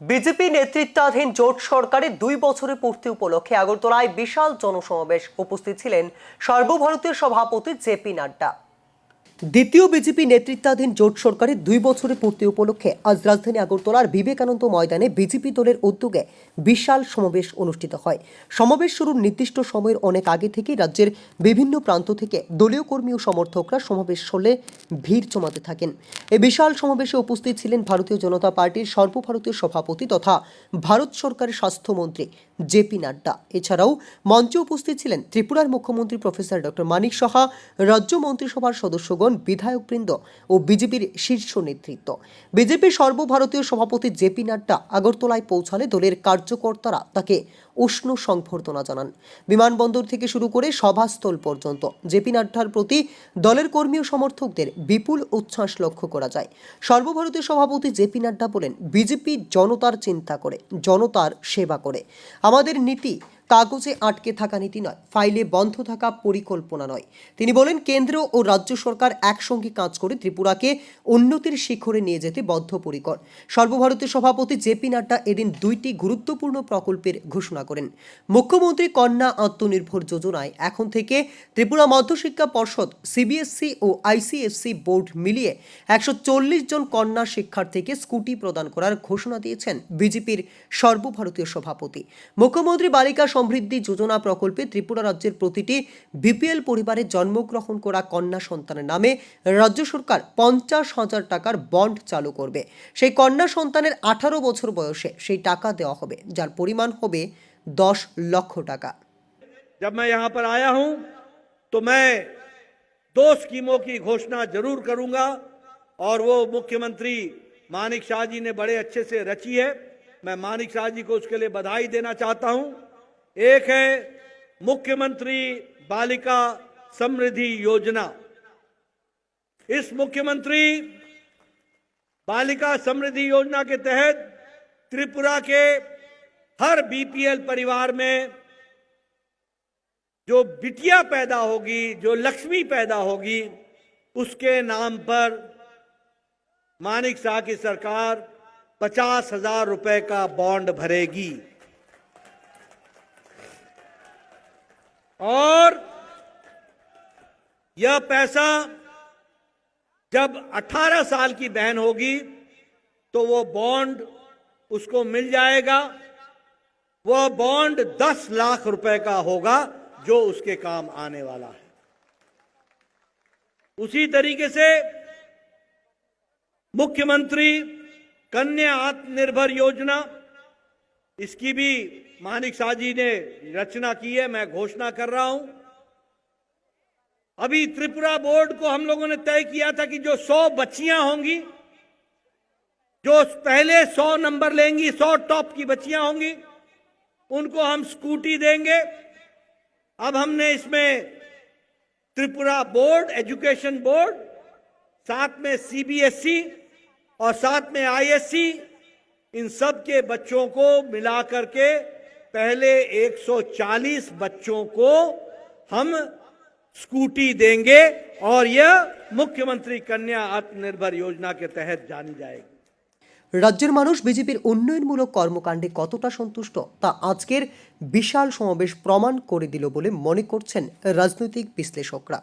BJP নেতৃত্বাধীন জোট সরকারের দুই বছরের পূর্তি উপলক্ষে আগরতলায় বিশাল জনসমাবেশ উপস্থিত ছিলেন সর্বভারতীয় সভাপতি জেপি নাড্ডা। দ্বিতীয় বিজেপি নেতৃত্বাধীন জোট সরকারের দুই বছরের পূর্তি উপলক্ষে আজ রাজধানী আগরতলার বিবেকানন্দ ময়দানে বিজেপি দলের উদ্যোগে বিশাল সমাবেশ অনুষ্ঠিত হয়। সমাবেশ শুরুর নির্দিষ্ট সময়ের অনেক আগে থেকেই রাজ্যের বিভিন্ন প্রান্ত থেকে দলীয় কর্মী ও সমর্থকরা সমাবেশ হলে ভিড় জমাতে থাকেন। এই বিশাল সমাবেশে উপস্থিত ছিলেন ভারতীয় জনতা পার্টির সর্বভারতীয় সভাপতি তথা ভারত সরকারের স্বাস্থ্যমন্ত্রী জেপি নাড্ডা। এছাড়াও মঞ্চে উপস্থিত ছিলেন ত্রিপুরার মুখ্যমন্ত্রী প্রফেসর ডক্টর মানিক সাহা, রাজ্য মন্ত্রিসভার সদস্যগণ বিধায়কবৃন্দ ও বিজেপির শীর্ষ নেতৃত্ব। বিজেপির সর্বভারতীয় সভাপতি জেপি নাড্ডা আগরতলায় পৌঁছালে দলের কার্যকর্তারা তাকে উষ্ণ সংবর্ধনা জানান। বিমানবন্দর থেকে শুরু করে সভাস্থল পর্যন্ত জেপি নাড্ডার প্রতি দলের কর্মী ও সমর্থকদের বিপুল উচ্ছ্বাস লক্ষ্য করা যায়। সর্বভারতীয় সভাপতি জেপি নাড্ডা বলেন, বিজেপি জনতার চিন্তা করে, জনতার সেবা করে। আমাদের নীতি কাগজে আটকে থাকা নীতি নয়, ফাইলে বন্ধ থাকা পরিকল্পনা নয়। তিনি বলেন, কেন্দ্র ও রাজ্য সরকার একসঙ্গে কাজ করে ত্রিপুরাকে উন্নতির শিখরে নিয়ে যেতে বদ্ধপরিকর। সর্বভারতীয় সভাপতি জেপি নাড্ডা এদিন দুইটি গুরুত্বপূর্ণ প্রকল্পের ঘোষণা করেন। মুখ্যমন্ত্রী কন্যা আত্মনির্ভর যোজনায় এখন থেকে ত্রিপুরা মধ্যশিক্ষা পর্ষদ সিবিএসসি ও আইসিএসসি বোর্ড মিলিয়ে একশো চল্লিশ জন কন্যা শিক্ষার্থীকে স্কুটি প্রদান করার ঘোষণা দিয়েছেন বিজেপির সর্বভারতীয় সভাপতি। মুখ্যমন্ত্রী বালিকা সমৃদ্ধি যোজনা প্রকল্পে ত্রিপুরা রাজ্যের প্রতিটি বিপিএল পরিবারে জন্মগ্রহণ করা কন্যা সন্তানের নামে রাজ্য সরকার পঞ্চাশ হাজার টাকার বন্ড চালু করবে সেই কন্যা সন্তানের আঠারো বছর বয়সে সেই টাকা দেওয়া হবে যার পরিমাণ হবে দশ লক্ষ টাকা जब मैं यहां पर आया हूं तो मैं दो स्कीमों की घोषणा जरूर करूंगा और वो मुख्यमंत्री मानिक शाह जी ने बड़े अच्छे से रची है मैं मानिक शाह जी को उसके लिए बधाई देना चाहता हूं एक है मुख्यमंत्री बालिका समृद्धि योजना। इस मुख्यमंत्री बालिका समृद्धि योजना के तहत त्रिपुरा के हर बीपीएल परिवार में जो बिटिया पैदा होगी, जो लक्ष्मी पैदा होगी, उसके नाम पर मानिक शाह की सरकार पचास हज़ार रुपए का बॉन्ड भरेगी। और यह पैसा जब 18 साल की बहन होगी तो वो बॉन्ड उसको मिल जाएगा। वह बॉन्ड 10 लाख रुपए का होगा, जो उसके काम आने वाला है। उसी तरीके से मुख्यमंत्री कन्या आत्मनिर्भर योजना इसकी भी मानिक शाह जी ने रचना की है, मैं घोषणा कर रहा हूँ। अभी त्रिपुरा बोर्ड को हम लोगों ने तय किया था कि जो सौ बच्चियाँ होंगी, जो पहले सौ नंबर लेंगी, सौ टॉप की बच्चियाँ होंगी, उनको हम स्कूटी देंगे। अब हमने इसमें त्रिपुरा बोर्ड, एजुकेशन बोर्ड, साथ में सीबीएसई और साथ में आईएससी इन सब के बच्चों को मिला करके पहले 140 बच्चों को हम स्कूटी देंगे और यह मुख्यमंत्री कन्या आत्मनिर्भर योजना के तहत जानी जाएगी রাজ্যের মানুষ বিজেপির উন্নয়নমূলক কর্মকাণ্ডে কতটা সন্তুষ্ট তা আজকের বিশাল সমাবেশ প্রমাণ করে দিল বলে মনে করছেন রাজনৈতিক বিশ্লেষকরা